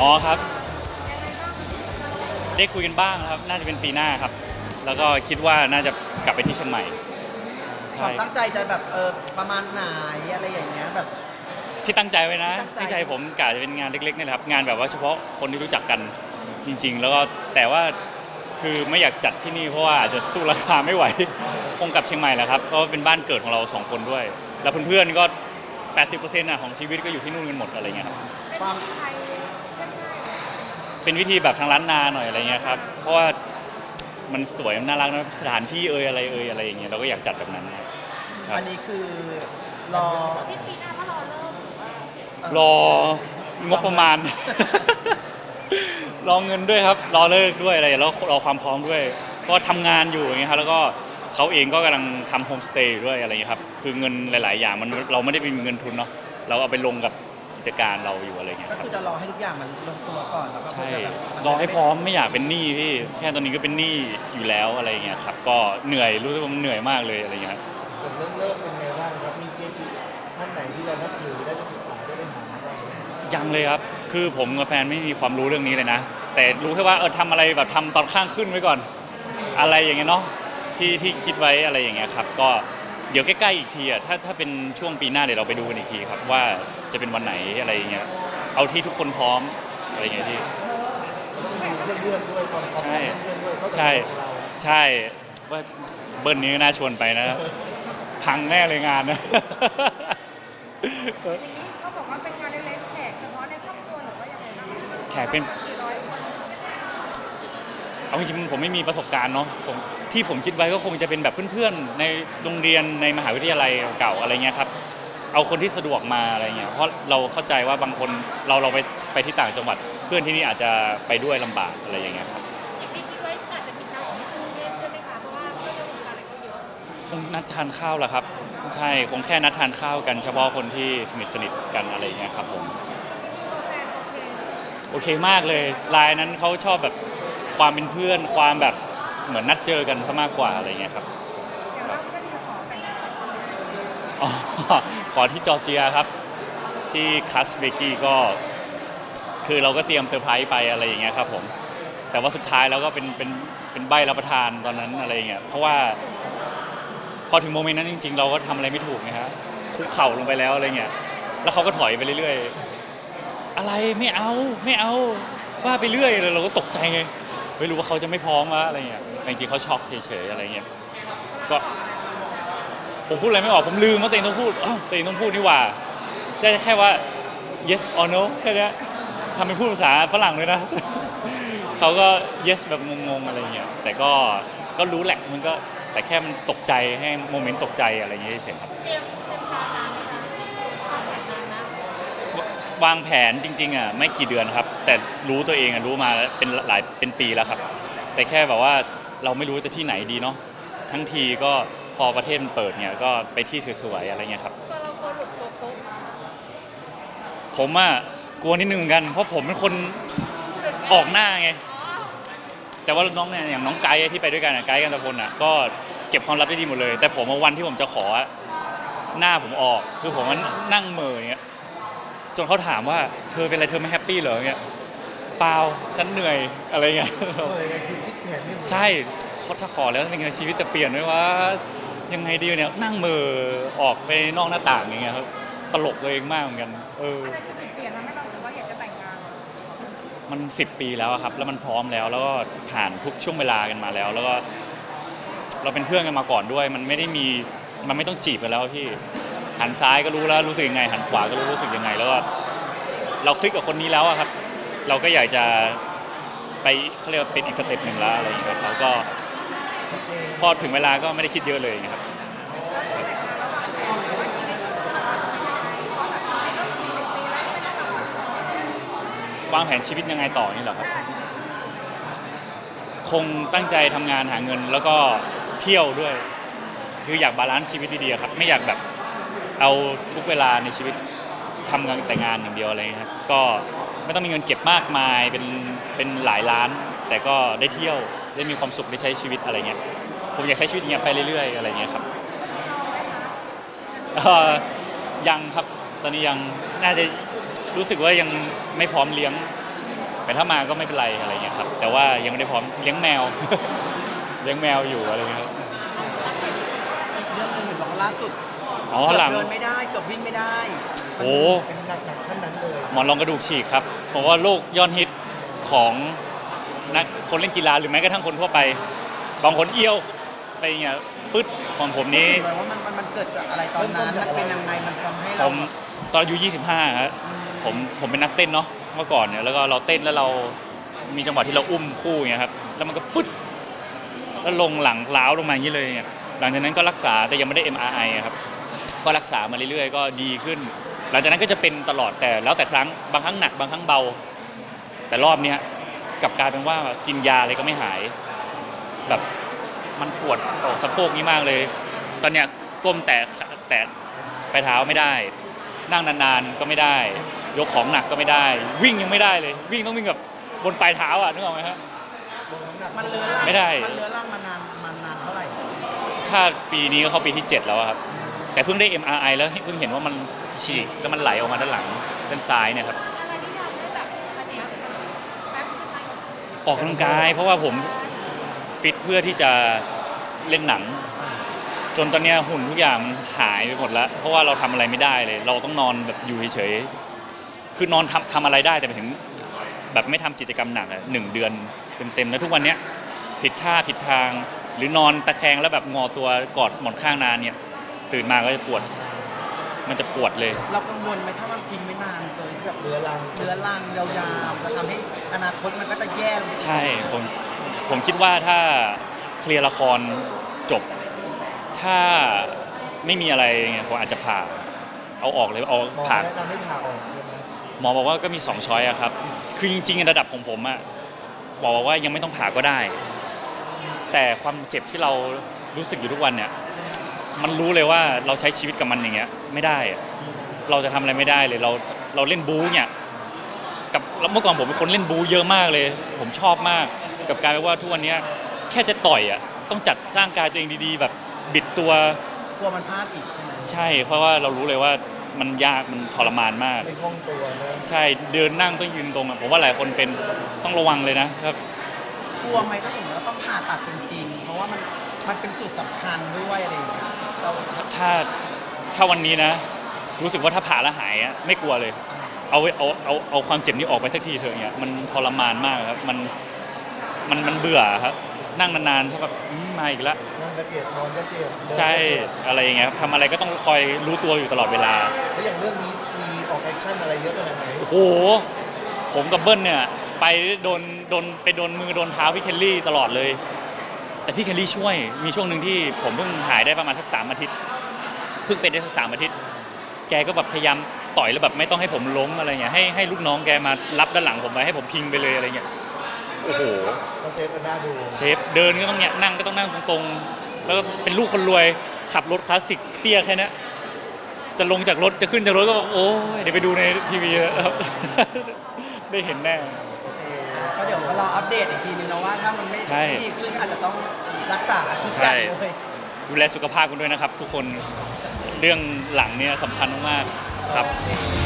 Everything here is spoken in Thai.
อ๋อครับ ได้คุยกันบ้างครับ น่าจะเป็นปีหน้าครับ แล้วก็คิดว่าน่าจะกลับไปที่เชียงใหม่ คใช่ วามตั้งใจจะแบบเออประมาณไหนอะไรอย่างเงี้ยแบบ ที่ตั้งใจไว้นะที่ตั้งใจ ที่ใจผมกะจะเป็นงานเล็กๆนี่แหละครับ งานแบบว่าเฉพาะคนที่รู้จักกันจริง ๆ แล้วก็แต่ว่าคือไม่อยากจัดที่นี่เพราะว่าอาจจะสู้ราคาไม่ไหว คงกลับเชียงใหม่แหละครับเพราะว่าเป็นบ้านเกิดของเราสองคนด้วย แล้วเพื่อนๆก็ 80%น่ะของชีวิตก็อยู่ที่นู่นกันหมดอะไรเงี้ยครับความ เป็นวิธีแบบทางร้านนาหน่อยอะไรเงี้ยครับเพราะว่ามันสวยมันน่ารักนะสถานที่เอ่ยอะไรเอ่ยอะไรอย่างเงี้ยเราก็อยากจัดแบบนั้นนะครับอันนี้คือรอที่ปีหน้าถ้ารอเริ่มหรือว่าเอ่อรองบประมาณ รอเงินด้วยครับรอเลิกด้วยอะไรแล้วรอความพร้อมด้วย เพราะว่าทำงานอยู่อย่างเงี้ยครับแล้วก็เขาเองก็กำลังทำโฮมสเตย์อยู่ด้วยอะไรเงี้ยครับคือเงินหลาย ๆ อย่างมันเราไม่ได้เป็นเงินทุนเนาะเราเอาไปลงกับกิ จการเราอยู่อะไรเงี้ยก็ครับคือจะรอให้ทุกอย่างมันลงตัวก่อนแล้วก็ใช่เพื่อจะแบบมันรอให้พร้อมไม่อยากเป็นหนี้พี่แค่ตอนนี้ก็เป็นหนี้อยู่แล้วอะไรเงี้ยครับก็เหนื่อยรู้สึกว่ามันเหนื่อยมากเลยอะไรเงี้ยครับ ส่วนเรื่องเลิกเป็นไงบ้างครับ มีเกจิท่านไหนที่เรานับถือได้ไปปรึกษาได้ไปหามาบ้างไหมยังเลยครับ คือผมกับแฟนไม่มีความรู้เรื่องนี้เลยนะ แต่รู้แค่ว่าเออทำอะไรแบบทำตอนข้างขึ้นไว้ก่อน อะไรอย่างเงี้ยเนาะที่ที่คิดไว้อะไรอย่างเงี้ยครับ ก็ เดี๋ยวใกล้ๆอีกทีอะถ้าถ้าเป็นช่วงปีหน้าเดี๋ยวเราไปดูกันอีกทีครับว่าจะเป็นวันไหนอะไรอย่างเงี้ยเอาที่ทุกคนพร้อมอะไรอย่างเงี้ยที่ต้องดูเพื่อนๆด้วยความพร้อมใช่ของเพื่อนๆด้วยเขาจะใช่ของเราใช่ว่าเบิ้ลนี้ก็น่าชวนไปนะ พังแน่เลยงานนะอย่างนี้เขาบอกว่าเป็นงานเล็กๆแขกเฉพาะในครอบครัวหรือว่ายังไงบ้างแขกเป็นกี่ร้อยคน เอาจริงๆผมไม่มีประสบการณ์เนาะผมที่ผมคิดไว้ก็คงจะเป็นแบบเพื่อนๆ ในโรงเรียนในมหาวิทยาลัยเก่าอะไรเงี้ยครับ เอาคนที่สะดวกมาอะไรเงี้ยเพราะเราเข้าใจว่าบางคนเราเราไปไปที่ต่างจังหวัด เพื่อนที่นี่อาจจะไปด้วยลำบากอะไรอย่างเงี้ยครับอีกปีคิดไว้อาจจะมีชาวของกรุงเทพด้วยไหมคะเพราะว่าเพื่อนในวงการอะไรก็เยอะคงนัดทานข้าวแหละครับ ใช่คงแค่นัดทานข้าวกันเฉพาะคนที่สนิทสนิทๆกันอะไรเงี้ยครับผมตัวแฟนโอเค โอเคมากเลยลายนั้นเขาชอบแบบ ความเป็นเพื่อนความแบบเหมือนนัดเจอกันซะมากกว่าอะไรเงี้ยครับอย่างว่าก็ดีขอแต่งงานอ๋อขอที่จอร์เจียครับ ที่คัสเบกี้ก็ คือเราก็เตรียมเซอร์ไพรส์ไปอะไรอย่างเงี้ยครับผมแต่ว่าสุดท้ายแล้วก็เป็นเป็นเป็นใบรับประทานตอนนั้นอะไรเงี้ยเพราะว่า พอถึงโมเมนต์นั้นจริง ๆ เราก็ทำอะไรไม่ถูกไงฮะคุกเข่าลงไปแล้วอะไรเงี้ยแล้วเขาก็ถอยไปเรื่อยๆ อะไรไม่เอาไม่เอาว่าไปเรื่อยเลยเราก็ตกใจไง ไม่รู้ว่าเขาจะไม่พร้อมวะอะไรเงี้ยแต่จริงๆเขาช็อกเฉยๆอะไรเงี้ยก็ผมพูดอะไรไม่ออกผมลืมว่าตัวเองต้องพูดอ้าวตัวเองต้องพูดนี่หว่า ได้แค่ว่า yes or no แค่เนี้ยทำเป็นพูดภาษาฝรั่งเลยนะ เขาก็ yes แบบงงๆอะไรเงี้ยแต่ก็ก็รู้แหละมันก็แต่แค่มันตกใจให้โมเมนต์ตกใจอะไรเงี้ยเฉยครับ เตรียมเตรียมพานานไหมคะพาแขกนานนะ วางแผนจริงๆอะไม่กี่เดือนครับ แต่รู้ตัวเองอะรู้มาเป็นหลายเป็นปีแล้วครับ แต่แค่แบบว่าเราไม่รู้จะที่ไหนดีเนาะทั้งทีก็พอประเทศมันเปิดเนี่ยก็ไปที่สวยๆอะไรเงี้ยครับ ตัวเรากลัวหลุดโลโก้ผมอะกลัวนิดนึงเหมือนกัน เพราะผมเป็นคนออกหน้าไง แต่ว่าน้องเนี่ยอย่างน้องไกด์ที่ไปด้วยกันอะไกด์กันตะพลอะก็เก็บความลับได้ดีหมดเลย แต่ผมอะวันที่ผมจะขออะหน้าผมออก คือผมมันนั่งเหม่ออย่างเงี้ย จนเขาถามว่าเธอเป็นอะไรเธอไม่แฮปปี้เหรอเงี้ยเปล่าฉันเหนื่อยอะไรเงี้ยเลยไงคือคิดแผนไม่ถูกใช่เขาถ้าขอแล้วเป็นไงชีวิตจะเปลี่ยนไหมว่า ยังไงดีเนี่ยนั่งเหมือออกไปนอกหน้าต่างอย่างเงี้ยครับตลกตัวเองมากเหมือนกัน เออ อะไรคือจุดเปลี่ยนทำให้เรารู้สึกว่าอยากจะแต่งงานมันสิบปีแล้วอะครับ แล้วมันพร้อมแล้ว แล้วก็ผ่านทุกช่วงเวลากันมาแล้ว แล้วก็ เราเป็นเพื่อนกันมาก่อนด้วย มันไม่ได้มี มันไม่ต้องจีบกันแล้วพี่ หันซ้ายก็รู้แล้วรู้สึกยังไง หันขวาก็รู้รู้สึกยังไง แล้วก็เราคลิกกับคนนี้แล้วอะครับ เราก็อยากจะไปเขาเรียกว่าเป็นอีกสเต็ปหนึ่งแล้วอะไรอย่างเงี้ยเขาก็พอถึงเวลาก็ไม่ได้คิดเยอะเลยนะครับ วางแผนชีวิตยังไงต่อนี่เหรอครับ คงตั้งใจทำงานหาเงินแล้วก็เที่ยวด้วย คืออยากบาลานซ์ชีวิตดีๆครับ ไม่อยากแบบ เอาทุกเวลาในชีวิตทำงานแต่งานอย่างเดียวอะไรเงี้ยครับก็ไม่ต้องมีเงินเก็บมากมายเป็นเป็นหลายล้าน แต่ก็ได้เที่ยวได้มีความสุขได้ใช้ชีวิตอะไรเงี้ยผมอยากใช้ชีวิตอย่างเงี้ยไปเรื่อยๆ อะไรเงี้ยครับเอ่อยังครับตอนนี้ยังน่าจะรู้สึกว่ายังไม่พร้อมเลี้ยง แต่ถ้ามาก็ไม่เป็นไรอะไรเงี้ยครับแต่ว่ายังไม่ได้พร้อมเลี้ยงแมว เลี้ยงแมวอยู่อะไรเงี้ยครับ อีกเรื่องหนึงเห็นบอกว่าล่าสุด อ๋อเกืหลัอบงเดินไม่ได้เกือบวิ่งไม่ได้โอ้ เป็นหนักๆขั้นนั้นเลยหมอนรองกระดูกฉีกครับผมว่าโรคยอดฮิตของนักคนเล่นกีฬาหรือแม้กระทั่งคนทั่วไป บางคนเอี้ยวไปเงี้ยปึ๊ดของผมนี้ ถึงว่ามันมันมันเกิดจากอะไรตอนนั้น มันเป็นยังไงมันทำให้ผเรามตอนอายุ25ครับอืมผมผมเป็นนักเต้นเนาะเมื่อก่อนเนี่ยแล้วก็เราเต้นแล้วเรามีจังหวะที่เราอุ้มคู่อย่างเงี้ยครับแล้วมันก็ปึ๊ดแล้วลงหลังล้าวลงมาอย่างนี้เลยเนี่ยหลังจากนั้นก็รักษาแต่ยังไม่ได้ MRI อะครับ ก็รักษามาเรื่อยๆ ก็ดีขึ้น หลังจากนั้นก็จะเป็นตลอดแต่แล้วแต่ครั้งบางครั้งหนักบางครั้งเบา แต่รอบเนี้ยกลับกลายเป็นว่ากินยาอะไรก็ไม่หาย แบบมันปวดออกสะโพกนี้มากเลย ตอนเนี้ยก้มแตะแตะไปเท้าไม่ได้ นั่งนานๆก็ไม่ได้ ยกของหนักก็ไม่ได้ วิ่งยังไม่ได้เลย วิ่งต้องวิ่งแบบบนปลายเท้าอะนึกออกไหมครับ มันเลื้อรังไม่ได้ มันเลื้อรังมานานมานานเท่าไหร่ ถ้าปีนี้ก็เข้าปีที่ 7 แล้วอะครับ แต่เพิ่งได้ MRI แล้วเพิ่งเห็นว่ามันฉีกแล้วมันไหลออกมาด้านหลังด้านซ้ายเนี่ยครับอะไรที่ทำให้แบบอันเนี้ยแป๊บนึงไปออกกำลังกาย เพราะว่าผมฟิตเพื่อที่จะเล่นหนัง จนตอนเนี้ยหุ่นทุกอย่างมันหายไปหมดแล้วเพราะว่าเราทำอะไรไม่ได้เลย เราต้องนอนแบบอยู่เฉยๆคือนอนทำทำอะไรได้แต่ไปถึง แบบไม่ทำกิจกรรมหนักอะหนึ่งเดือนเต็มๆแล้วทุกวันเนี้ยผิดท่าผิดทาง หรือนอนตะแคงแล้วแบบงอตัวกอดหมอนข้างนานเนี่ย ตื่นมาก็จะปวด มันจะปวดเลย เรากังวลไหมถ้ามันทิ้งไม่นานโดยแบบเรือรังเลื้อรังยาวๆจะทำให้อนาคตมันก็จะแย่ลงไปใช่ผมผมคิดว่าถ้าเคลียร์ละครจบ ถ้าไม่มีอะไรเงี้ยผมอาจจะผ่า เอาออกเลยเอาหมอผ่า แนะนำให้ผ่าออกใช่ไหมหมอบอกว่าก็มีสองช้อยอะครับ คือจริงๆระดับของผมอะหมอบอกว่ายังไม่ต้องผ่าก็ได้ แต่ความเจ็บที่เรารู้สึกอยู่ทุกวันเนี่ย มันรู้เลยว่าเราใช้ชีวิตกับมันอย่างเงี้ยไม่ได้อะเราจะทำอะไรไม่ได้เลยเราเราเล่นบู๊เนี่ยกับแล้วเมื่อก่อนผมเป็นคนเล่นบู๊เยอะมากเลย ผมชอบมาก กับการว่าทุกวันเนี้ยแค่จะต่อยอะต้องจัดร่างกายตัวเองดีๆ แบบบิดตัว กลัวมันพลาดอีกใช่ไหมใช่ เพราะว่าเรารู้เลยว่ามันยากมันทรมานมาก ไม่คล่องตัวนะใช่เดินนั่งต้องยืนตรงอะผมว่าหลายคนเป็นต้องระวังเลยนะครับ กลัวไหมถ้าสมมติว่าต้องผ่าตัดจริงๆ เพราะว่ามัน มันเป็นจุดสำคัญด้วยอะไรอย่างเงี้ยเราถ้าถ้าถ้าวันนี้นะ รู้สึกว่าถ้าผ่าแล้วหายอะไม่กลัวเลย เอาเอาเอาเอาความเจ็บนี้ออกไปสักทีเถอะเนี่ยมันทรมานมากครับมันมันมันเบื่อครับ นั่งนานๆถ้าแบบอืมมาอีกแล้ว นั่งก็เจ็บนอนก็เจ็บเดินก็ใช่เจ็บอะไรอย่างเงี้ยครับทำอะไรก็ต้องคอยรู้ตัวอยู่ตลอดเวลา แล้วอย่างเรื่องนี้มีออกแอคชั่นอะไรเยอะขนาดไหนโอ้โห ผมกับเบิ้ลเนี่ย ไปโดนโดนไปโดนมือโดนเท้าพี่เคลลี่ตลอดเลย แต่พี่เคลลี่ช่วยมีช่วงหนึ่งที่ผมเพิ่งหายได้ประมาณสักสามอาทิตย์เพิ่งเป็นได้สักสามอาทิตย์ แกก็แบบพยายามต่อยแล้วแบบไม่ต้องให้ผมล้มอะไรเงี้ยให้ให้ลูกน้องแกมารับด้านหลังผมไปให้ผมพิงไปเลยอะไรเงี้ยโอ้โหก็เซฟกันหน้าดูเซฟเดินก็ต้องเนี่ยนั่งก็ต้องนั่งตรงๆ แล้วก็เป็นลูกคนรวยขับรถคลาสสิกเตี้ยแค่เนี้ยจะลงจากรถจะขึ้นจากรถก็บอกโอ้ยเดี๋ยวไปดูในทีวีนะครับได้เห็นแน่ก็ เดี๋ยวรออัปเดตอีกทีนึงนะว่าถ้ามันไม่ใช่ ไม่ดีขึ้นก็อาจจะต้องรักษาชุดใหญ่ใช่เลยดูแลสุขภาพกันด้วยนะครับ ทุกคนเรื่องหลังเนี่ยสำคัญมากๆครับ โอเค